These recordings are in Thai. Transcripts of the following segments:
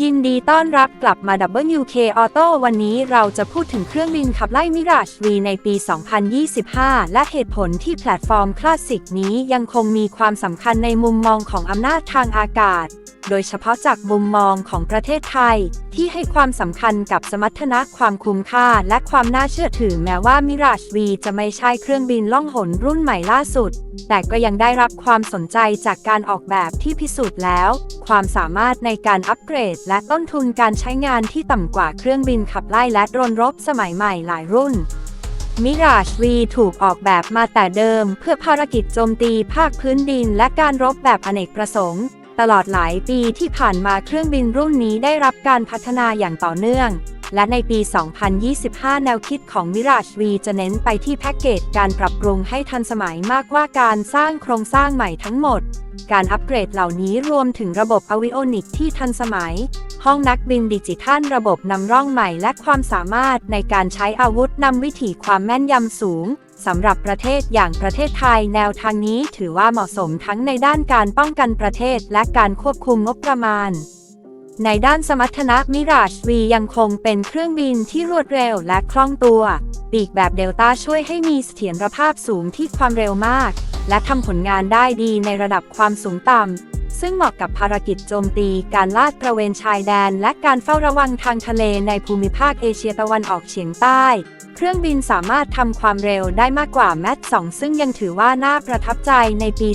ยินดีต้อนรับกลับมา WK Auto วันนี้เราจะพูดถึงเครื่องบินขับไล่ Mirage V ในปี 2025 และเหตุผลที่แพลตฟอร์มคลาสสิกนี้ยังคงมีความสำคัญในมุมมองของอำนาจทางอากาศโดยเฉพาะจากมุมมองของประเทศไทย ที่ให้ความสำคัญกับสมรรถนะความคุ้มค่า และความน่าเชื่อถือแม้ว่า Mirage V จะไม่ใช่เครื่องบินล่องหนรุ่นใหม่ล่าสุด แต่ก็ยังได้รับความสนใจจากการออกแบบที่พิสูจน์แล้ว ความสามารถในการอัปเกรด และต้นทุนการใช้งานที่ต่ำกว่าเครื่องบินขับไล่และโดรนรบสมัยใหม่หลายรุ่น Mirage V ถูกออกแบบมาแต่เดิม เพื่อภารกิจโจมตีภาคพื้นดินและการรบแบบอเนกประสงค์ ตลอดหลายปีที่ผ่านมาเครื่องบินรุ่นนี้ได้รับการพัฒนาอย่างต่อเนื่อง และในปี 2025 แนวคิดของ Mirage V จะเน้นไปที่แพ็กเกจการปรับปรุงให้ทันสมัยมากกว่าการสร้างโครงสร้างใหม่ทั้งหมด การอัปเกรดเหล่านี้รวมถึงระบบอวิโอนิกที่ทันสมัย ห้องนักบินดิจิทัลระบบนำร่องใหม่และความสามารถในการใช้อาวุธนำวิถีความแม่นยำสูง สำหรับประเทศอย่างประเทศไทยแนวทางนี้ถือว่าเหมาะสมทั้งในด้านการป้องกันประเทศและการควบคุมงบประมาณ ในด้านสมรรถนะ Mirage V ยังคงเป็นเครื่องบินที่รวดเร็วและคล่องตัว ปีกแบบเดลต้าช่วยให้มีเสถียรภาพสูงที่ความเร็วมาก และทำผลงานได้ดีในระดับความสูงต่ำซึ่งเหมาะกับภารกิจโจมตี การลาดตระเวนชายแดน และการเฝ้าระวังทางทะเลในภูมิภาคเอเชียตะวันออกเฉียงใต้ เครื่องบินสามารถทำความเร็วได้มากกว่าแมท2ซึ่งยังถือว่าน่าประทับใจในปี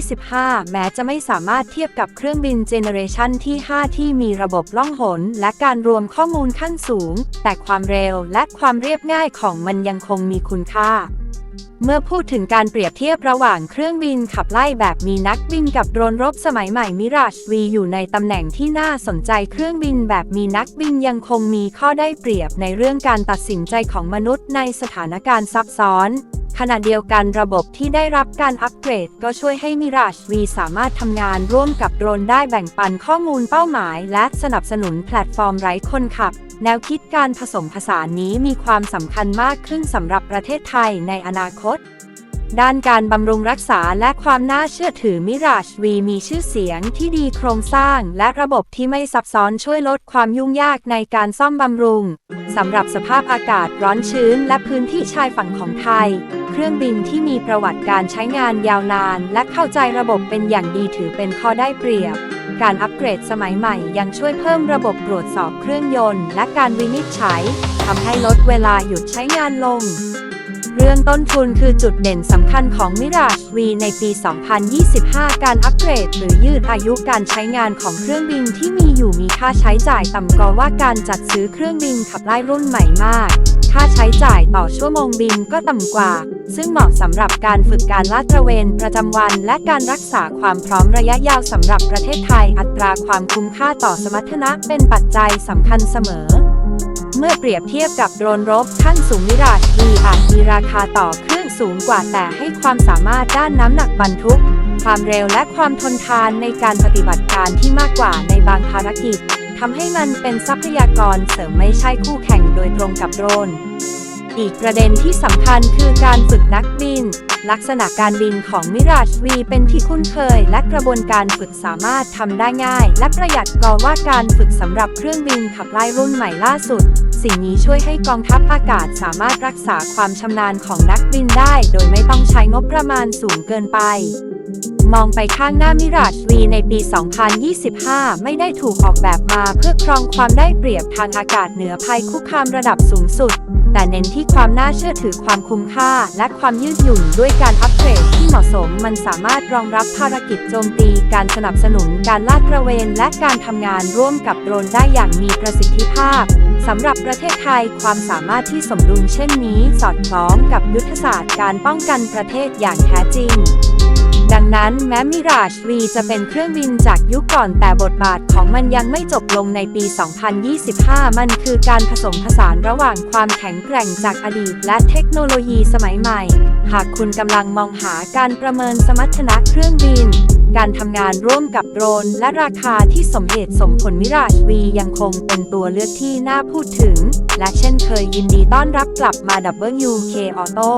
2025 แม้จะไม่สามารถเทียบกับเครื่องบินเจเนเรชันที่ 5 ที่มีระบบล่องหน และการรวมข้อมูลขั้นสูง แต่ความเร็วและความเรียบง่ายของมันยังคงมีคุณค่า เมื่อพูดถึงการเปรียบเทียบระหว่างเครื่องบินขับไล่แบบมีนักบินกับโดรนรบสมัยใหม่ Mirage V อยู่ในตำแหน่งที่น่าสนใจเครื่องบินแบบมีนักบินยังคงมีข้อได้เปรียบในเรื่องการตัดสินใจของมนุษย์ในสถานการณ์ซับซ้อน ขณะเดียวกันระบบที่ได้รับการอัปเกรด ก็ช่วยให้ Mirage V สามารถทำงานร่วมกับโดรนได้แบ่งปันข้อมูลเป้าหมาย และสนับสนุนแพลตฟอร์มไร้คนขับ แนวคิดการผสมผสานนี้มีความสำคัญมากขึ้นสำหรับประเทศไทยในอนาคต ด้านการบำรุงรักษาและความน่าเชื่อถือ Mirage V มีชื่อเสียงที่ดีโครงสร้างและระบบที่ไม่ซับซ้อนช่วยลดความยุ่งยากในการซ่อมบำรุง สำหรับสภาพอากาศร้อนชื้นและพื้นที่ชายฝั่งของไทย เครื่องบินที่มีประวัติการใช้งานยาวนาน และเข้าใจระบบเป็นอย่างดีถือเป็นข้อได้เปรียบ การอัปเกรดสมัยใหม่ยังช่วยเพิ่มระบบตรวจสอบเครื่องยนต์ และการวินิจฉัยทำให้ลดเวลาหยุดใช้งานลง เรื่องต้นทุนคือจุดเด่นสำคัญของ Mirage V ในปี 2025 การอัปเกรด หรือยืดอายุการใช้งานของเครื่องบินที่มีอยู่มีค่าใช้จ่ายต่ำกว่าว่าการจัดซื้อเครื่องบินขับไล่รุ่นใหม่มาก ค่าใช้จ่ายต่อชั่วโมงบินก็ต่ำกว่า ซึ่งเหมาะสำหรับการฝึกการลาดตระเวนประจำวัน และการรักษาความพร้อมระยะยาวสำหรับประเทศไทย อัตราความคุ้มค่าต่อสมรรถนะเป็นปัจจัยสำคัญเสมอ เมื่อเปรียบเทียบกับโดรนรบขั้นสูงมิราช V อาจมีราคาต่อเครื่องสูงกว่าแต่ให้ความสามารถด้านน้ำหนักบรรทุก ความเร็วและความทนทานในการปฏิบัติการที่มากกว่าในบางภารกิจทำให้มันเป็นทรัพยากรเสริมไม่ใช่คู่แข่งโดยตรงกับโดรนอีกประเด็นที่สำคัญคือการฝึกนักบิน ลักษณะการบินของ Mirage V เป็นที่คุ้นเคย และกระบวนการฝึกสามารถทำได้ง่าย และประหยัดกว่าการฝึกสำหรับเครื่องบินขับไล่รุ่นใหม่ล่าสุด สิ่งนี้ช่วยให้กองทัพอากาศสามารถรักษาความชำนาญของนักบินได้ โดยไม่ต้องใช้งบประมาณสูงเกินไป มองไปข้างหน้า Mirage V ในปี 2025 ไม่ได้ถูกออกแบบมาเพื่อครองความได้เปรียบทางอากาศเหนือภัยคุกคามระดับสูงสุด แต่เน้นที่ความน่าเชื่อถือความคุ้มค่า และความยืดหยุ่นด้วยการอัปเกรดที่เหมาะสมมันสามารถรองรับภารกิจโจมตี การสนับสนุนการลาดตระเวน และการทำงานร่วมกับโดรนได้อย่างมีประสิทธิภาพสำหรับประเทศไทยความสามารถที่สมดุลเช่นนี้ สอดคล้องกับยุทธศาสตร์การป้องกันประเทศอย่างแท้จริง นั้น แม้ Mirage V จะเป็นเครื่องบินจากยุคก่อนแต่บทบาทของมันยังไม่จบลงในปี 2025 มันคือการผสมผสานระหว่างความแข็งแกร่งจากอดีต และเทคโนโลยีสมัยใหม่ หากคุณกำลังมองหาการประเมินสมรรถนะเครื่องบิน การทำงานร่วมกับโดรน และราคาที่สมเหตุสมผล Mirage V ยังคงเป็นตัวเลือกที่น่าพูดถึง และเช่นเคยยินดีต้อนรับกลับมา WK Auto